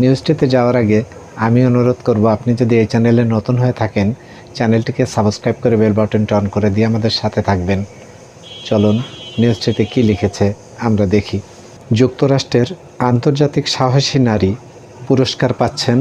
নিউজটিতে যাওয়ার আগে আমি অনুরোধ করব, আপনি যদি এই চ্যানেলে নতুন হয়ে থাকেন, চ্যানেলটিকে সাবস্ক্রাইব করে বেল বাটনটি অন করে দিয়ে আমাদের সাথে থাকবেন। চলুন নিউজটিতে কী লিখেছে আমরা দেখি। যুক্তরাষ্ট্রের আন্তর্জাতিক সাহসী নারী পুরস্কার পাচ্ছেন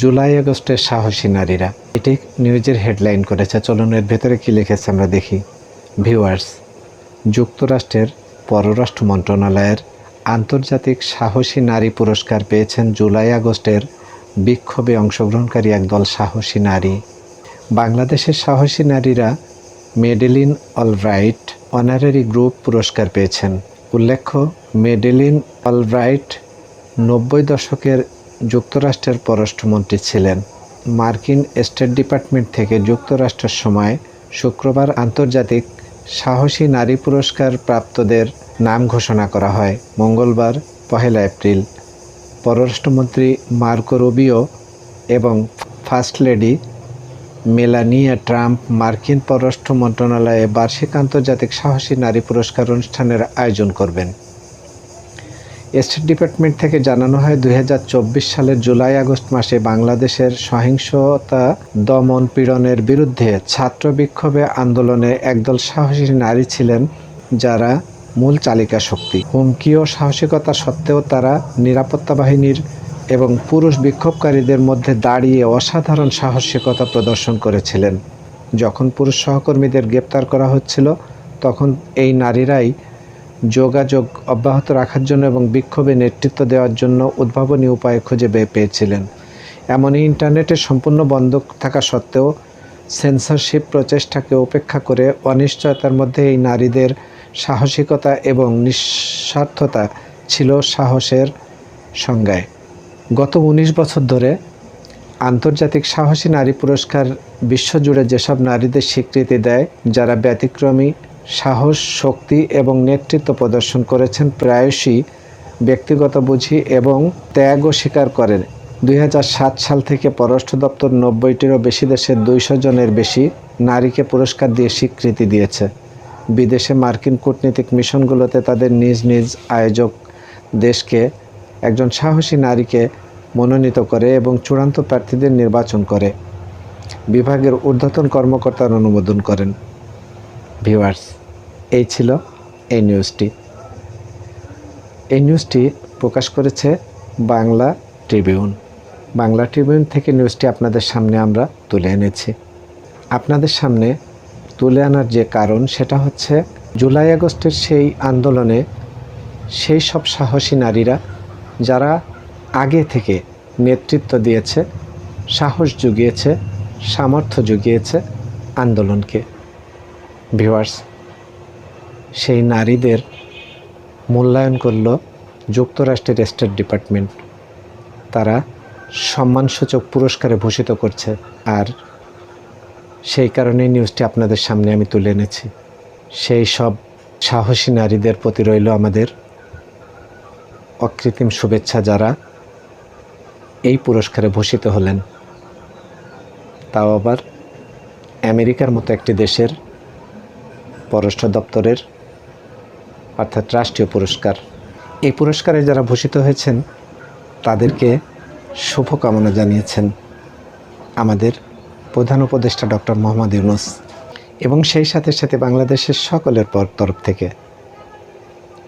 জুলাই আগস্টের সাহসী নারীরা। এটি নিউজের হেডলাইন করেছে। চলুন, এর ভেতরে কী লিখেছে আমরা দেখি। ভিউয়ার্স, যুক্তরাষ্ট্রের পররাষ্ট্র মন্ত্রণালয়ের আন্তর্জাতিক সাহসী নারী পুরস্কার পেয়েছেন জুলাই আগস্টের বিক্ষোভে অংশগ্রহণকারী একদল সাহসী নারী। বাংলাদেশের সাহসী নারীরা মেডেলিন অলব্রাইট অনারারি গ্রুপ পুরস্কার পেয়েছেন। উল্লেখ্য, মেডেলিন অলব্রাইট নব্বই দশকের যুক্তরাষ্ট্রের পররাষ্ট্রমন্ত্রী ছিলেন। মার্কিন স্টেট ডিপার্টমেন্ট থেকে যুক্তরাষ্ট্রের সময় শুক্রবার আন্তর্জাতিক সাহসী নারী পুরস্কার প্রাপ্তদের নাম ঘোষণা করা হয়। মঙ্গলবার, পহেলা এপ্রিল। পররাষ্ট্রমন্ত্রী মার্কো রুবিও এবং ফার্স্ট লেডি মেলানিয়া ট্রাম্প মার্কিন পররাষ্ট্র মন্ত্রণালয়ে বার্ষিক আন্তর্জাতিক সাহসী নারী পুরস্কার অনুষ্ঠানের আয়োজন করবেন। স্টেট ডিপার্টমেন্ট থেকে জানানো হয়, দুই হাজার চব্বিশ সালের জুলাই আগস্ট মাসে বাংলাদেশের সহিংসতা দমন পীড়নের বিরুদ্ধে ছাত্র বিক্ষোভে আন্দোলনে একদল সাহসী নারী ছিলেন যারা মূল চালিকা শক্তি। হুমকি ও সাহসিকতা সত্ত্বেও তারা নিরাপত্তা বাহিনীর এবং পুরুষ বিক্ষোভকারীদের মধ্যে দাঁড়িয়ে অসাধারণ সাহসিকতা প্রদর্শন করেছিলেন। যখন পুরুষ সহকর্মীদের গ্রেপ্তার করা হচ্ছিল, তখন এই নারীরাই যোগাযোগ অব্যাহত রাখার জন্য এবং বিক্ষোভে নেতৃত্ব দেওয়ার জন্য উদ্ভাবনী উপায় খুঁজে বের পেয়েছিলেন। এমনই ইন্টারনেটে সম্পূর্ণ বন্ধ থাকা সত্ত্বেও সেন্সরশিপ প্রচেষ্টাকে উপেক্ষা করে অনিশ্চয়তার মধ্যে এই নারীদের সাহসিকতা এবং নিঃস্বার্থতা ছিল সাহসের সংজ্ঞায়। গত ১৯ বছর ধরে আন্তর্জাতিক সাহসী নারী পুরস্কার বিশ্বজুড়ে যেসব নারীদের স্বীকৃতি দেয়, যারা ব্যতিক্রমী সাহস, শক্তি এবং নেতৃত্ব প্রদর্শন করেছেন, প্রায়শই ব্যক্তিগত বুঝি এবং ত্যাগও স্বীকার করেন। দুই হাজার সাত সাল থেকে পররাষ্ট্র দপ্তর নব্বইটিরও বেশি দেশের দুইশো জনের বেশি নারীকে পুরস্কার দিয়ে স্বীকৃতি দিয়েছে। বিদেশে মার্কিন কূটনীতিক মিশনগুলোতে তাদের নিজ নিজ আয়োজক দেশকে একজন সাহসী নারীকে মনোনীত করে এবং চূড়ান্ত প্রার্থীদের নির্বাচন করে। বিভাগের ঊর্ধ্বতন কর্মকর্তার অনুমোদন করেন। ভিউয়ার্স, এই ছিল এই নিউজটি। এই নিউজটি প্রকাশ করেছে বাংলা ট্রিবিউন। বাংলা ট্রিবিউন থেকে নিউজটি আপনাদের সামনে আমরা তুলে এনেছি। আপনাদের সামনে তুলে আনার যে কারণ সেটা হচ্ছে জুলাই আগস্টের সেই আন্দোলনে সেই সব সাহসী নারীরা যারা আগে থেকে নেতৃত্ব দিয়েছে, সাহস জুগিয়েছে, সামর্থ্য জুগিয়েছে আন্দোলনকে। ভিউয়ার্স, সেই নারীদের মূল্যায়ন করল যুক্তরাষ্ট্রের স্টেট ডিপার্টমেন্ট। তারা সম্মানসূচক পুরস্কারে ভূষিত করছে আর সেই কারণে নিউজটি আপনাদের সামনে আমি তুলে এনেছি। সেই সব সাহসী নারীদের প্রতি রইল আমাদের অকৃত্রিম শুভেচ্ছা যারা এই পুরস্কারে ভূষিত হলেন। তাও আবার আমেরিকার মতো একটি দেশের পররাষ্ট্র দপ্তরের অর্থাৎ রাষ্ট্রীয় পুরস্কার। এই পুরস্কারে যারা ভূষিত হয়েছেন, তাদেরকে শুভকামনা জানিয়েছেন আমাদের প্রধান উপদেষ্টা ডক্টর মোহাম্মদ ইউনুস এবং সেই সাথে সাথে বাংলাদেশের সকলের পর তরফ থেকে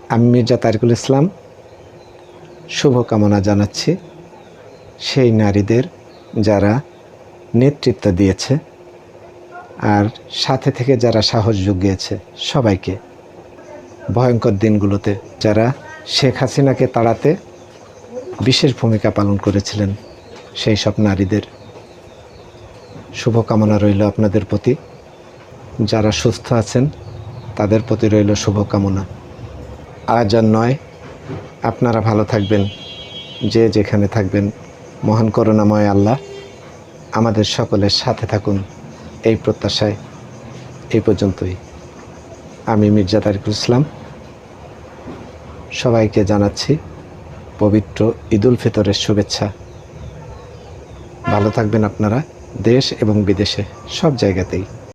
আমি মির্জা তারিকুল ইসলাম শুভকামনা জানাচ্ছি সেই নারীদের যারা নেতৃত্ব দিয়েছে আর সাথে থেকে যারা সাহস জুগিয়েছে সবাইকে ভয়ঙ্কর দিনগুলোতে যারা শেখ হাসিনাকে তাড়াতে বিশেষ ভূমিকা পালন করেছিলেন সেই সব নারীদের শুভকামনা রইল আপনাদের প্রতি। যারা সুস্থ আছেন, তাদের প্রতি রইল শুভকামনা। আজ আর নয়, আপনারা ভালো থাকবেন, যে যেখানে থাকবেন। মহান করুণাময় আল্লাহ আমাদের সকলের সাথে থাকুন এই প্রত্যাশায়। এই পর্যন্তই। আমি মির্জা তারিকুল ইসলাম। সবাইকে জানাচ্ছি পবিত্র ঈদুল ফিতরের শুভেচ্ছা। ভালো থাকবেন আপনারা। দেশ এবং বিদেশে সব জায়গাতেই।